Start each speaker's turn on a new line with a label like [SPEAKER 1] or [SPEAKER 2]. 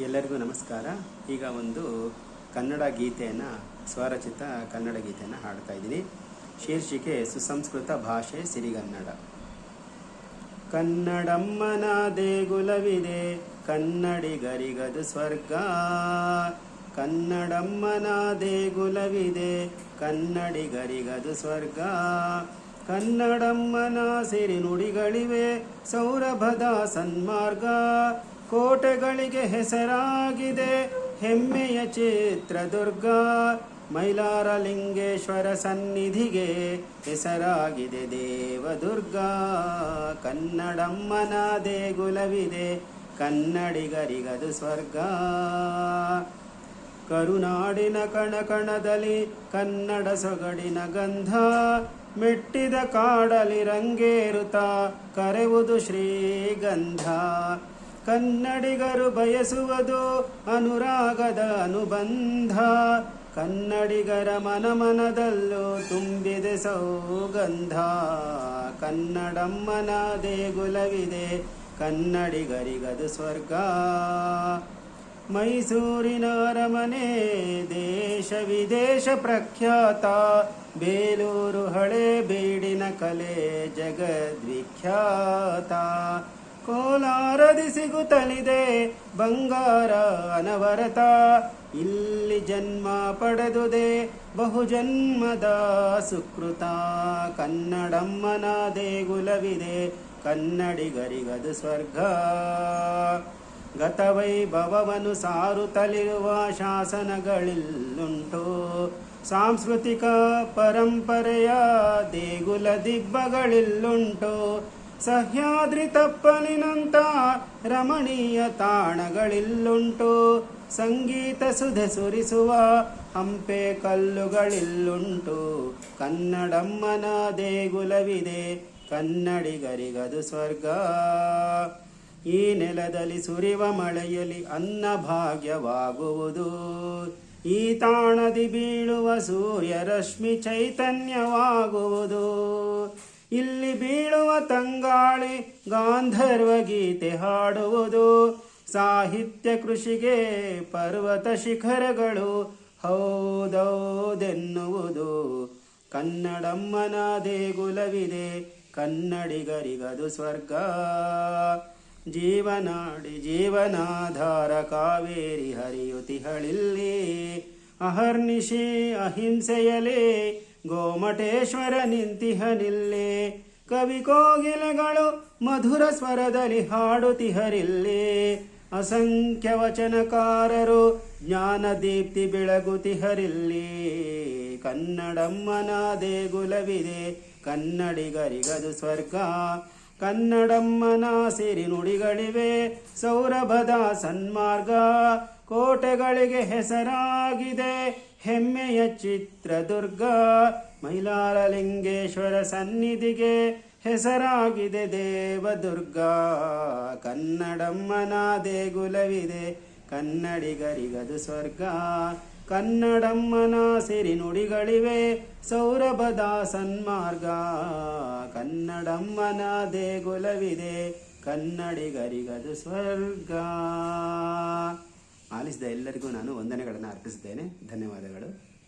[SPEAKER 1] ಎಲ್ಲರಿಗೂ ನಮಸ್ಕಾರ. ಈಗ ಒಂದು ಕನ್ನಡ ಗೀತೆಯನ್ನು, ಸ್ವರಚಿತ ಕನ್ನಡ ಗೀತೆಯನ್ನು ಹಾಡ್ತಾ ಇದ್ದೀನಿ. ಶೀರ್ಷಿಕೆ, ಸುಸಂಸ್ಕೃತ ಭಾಷೆ ಸಿರಿಗನ್ನಡ. ಕನ್ನಡಮ್ಮನ ದೇಗುಲವಿದೆ ಕನ್ನಡಿಗರಿಗದು ಸ್ವರ್ಗ. ಕನ್ನಡಮ್ಮನ ದೇಗುಲವಿದೆ ಕನ್ನಡಿಗರಿಗದು ಸ್ವರ್ಗ. ಕನ್ನಡಮ್ಮನ ಸಿರಿ ನುಡಿಗಳಿವೆ ಸೌರಭದ ಸನ್ಮಾರ್ಗ. ಕೋಟೆಗಳಿಗೆ ಹೆಸರಾಗಿದೆ ಹೆಮ್ಮೆಯ ಚಿತ್ರದುರ್ಗ ಮೈಲಾರ ಲಿಂಗೇಶ್ವರ ಸನ್ನಿಧಿಗೆ ಹೆಸರಾಗಿದೆ ದೇವದುರ್ಗ. ಕನ್ನಡಮ್ಮನ ದೇಗುಲವಿದೆ ಕನ್ನಡಿಗರಿಗದು ಸ್ವರ್ಗ. ಕರುನಾಡಿನ ಕಣಕಣದಲ್ಲಿ ಕನ್ನಡ ಸೊಗಡಿನ ಗಂಧ ಮೆಟ್ಟಿದ ಕಾಡಲಿ ರಂಗೇರುತ ಕರೆವುದು ಶ್ರೀಗಂಧ. ಕನ್ನಡಿಗರು ಬಯಸುವುದು ಅನುರಾಗದ ಅನುಬಂಧ. ಕನ್ನಡಿಗರ ಮನಮನದಲ್ಲೂ ತುಂಬಿದೆ ಸೌಗಂಧ. ಕನ್ನಡಮ್ಮನ ದೇಗುಲವಿದೆ ಕನ್ನಡಿಗರಿಗದು ಸ್ವರ್ಗ. ಮೈಸೂರಿನ ಅರಮನೆ, ದೇಶ ವಿದೇಶ ಪ್ರಖ್ಯಾತ. ಬೇಲೂರು ಹಳೆ ಬೀಡಿನ ಕಲೆ, ಜಗದ್ವಿಖ್ಯಾತ. ಕೋಲಾರದಿ ಸಿಗುತ್ತಲಿದೆ ಬಂಗಾರ ಅನವರತ. ಇಲ್ಲಿ ಜನ್ಮ ಪಡೆದುದೆ ಬಹುಜನ್ಮದ ಸುಕೃತ. ಕನ್ನಡಮ್ಮನ ದೇಗುಲವಿದೆ, ಕನ್ನಡಿಗರಿಗದು ಸ್ವರ್ಗ. ಗತವೈಭವವನ್ನು ಸಾರುತ್ತಲಿರುವ ಶಾಸನಗಳಿಲ್ಲುಂಟು. ಸಾಂಸ್ಕೃತಿಕ ಪರಂಪರೆಯ ದೇಗುಲ ದಿಬ್ಬಗಳಿಲ್ಲುಂಟು. ಸಹ್ಯಾದ್ರಿ ತಪ್ಪಲಿನಂತ ರಮಣೀಯ ತಾಣಗಳಿಲ್ಲುಂಟು. ಸಂಗೀತ ಸುಧೆ ಸುರಿಸುವ ಹಂಪೆ ಕಲ್ಲುಗಳಿಲ್ಲುಂಟು. ಕನ್ನಡಮ್ಮನ ದೇಗುಲವಿದೆ, ಕನ್ನಡಿಗರಿಗದು ಸ್ವರ್ಗ. ಈ ನೆಲದಲ್ಲಿ ಸುರಿವ ಮಳೆಯಲ್ಲಿ ಅನ್ನ ಭಾಗ್ಯವಾಗುವುದು. ಈ ತಾಣದಿ ಬೀಳುವ ಸೂರ್ಯ ರಶ್ಮಿ ಚೈತನ್ಯವಾಗುವುದು. ಇಲ್ಲಿ ಬೀಳುವ ತಂಗಾಳಿ ಗಾಂಧರ್ವ ಗೀತೆ ಹಾಡುವುದು. ಸಾಹಿತ್ಯ ಕೃಷಿಗೆ ಪರ್ವತ ಶಿಖರಗಳು ಹೌದೌದೆನ್ನುವುದು. ಕನ್ನಡಮ್ಮನ ದೇಗುಲವಿದೆ ಕನ್ನಡಿಗರಿಗದು ಸ್ವರ್ಗ. ಜೀವನಾಡಿ ಜೀವನಾಧಾರ ಕಾವೇರಿ ಹರಿಯುತಿಹಳಿಲ್ಲಿ ಅಹರ್ನಿಶಿ ಅಹಿಂಸೆಯಲೇ ಗೋಮಟೇಶ್ವರ ನಿಂತಿಹನಿಲ್ಲಿ ಕವಿ ಕೋಗಿಲೆಗಳು ಮಧುರ ಸ್ವರದಲ್ಲಿ ಹಾಡುತಿಹರಿಲ್ಲಿ ಅಸಂಖ್ಯ ವಚನಕಾರರು ಜ್ಞಾನ ದೀಪ್ತಿ ಬೆಳಗುತಿಹರಿಲ್ಲಿ ಕನ್ನಡಮ್ಮನ ದೇಗುಲವಿದೆ, ಕನ್ನಡಿಗರಿಗದು ಸ್ವರ್ಗ. ಕನ್ನಡಮ್ಮನ ಸಿರಿ ನುಡಿಗಳಿವೆ. ಸೌರಭದ ಸನ್ಮಾರ್ಗ ಕೋಟೆಗಳಿಗೆ ಹೆಸರಾಗಿದೆ. ಹೆಮ್ಮೆಯ ಚಿತ್ರದುರ್ಗ ಮೈಲಾರಲಿಂಗೇಶ್ವರ ಸನ್ನಿಧಿಗೆ ಹೆಸರಾಗಿದೆ ದೇವದುರ್ಗ. ಕನ್ನಡಮ್ಮನ ದೇಗುಲವಿದೆ. ಕನ್ನಡಿಗರಿಗದು ಸ್ವರ್ಗ. ಕನ್ನಡಮ್ಮನ ಸಿರಿ ನುಡಿಗಳಿವೆ. ಸೌರಭದ ಸನ್ಮಾರ್ಗ ಕನ್ನಡಮ್ಮನ ದೇಗುಲವಿದೆ. ಕನ್ನಡಿಗರಿಗದು ಸ್ವರ್ಗ. ಆಲಿಸಿದ ಎಲ್ಲರಿಗೂ ನಾನು ವಂದನೆಗಳನ್ನು ಅರ್ಪಿಸಿದ್ದೇನೆ ಧನ್ಯವಾದಗಳು.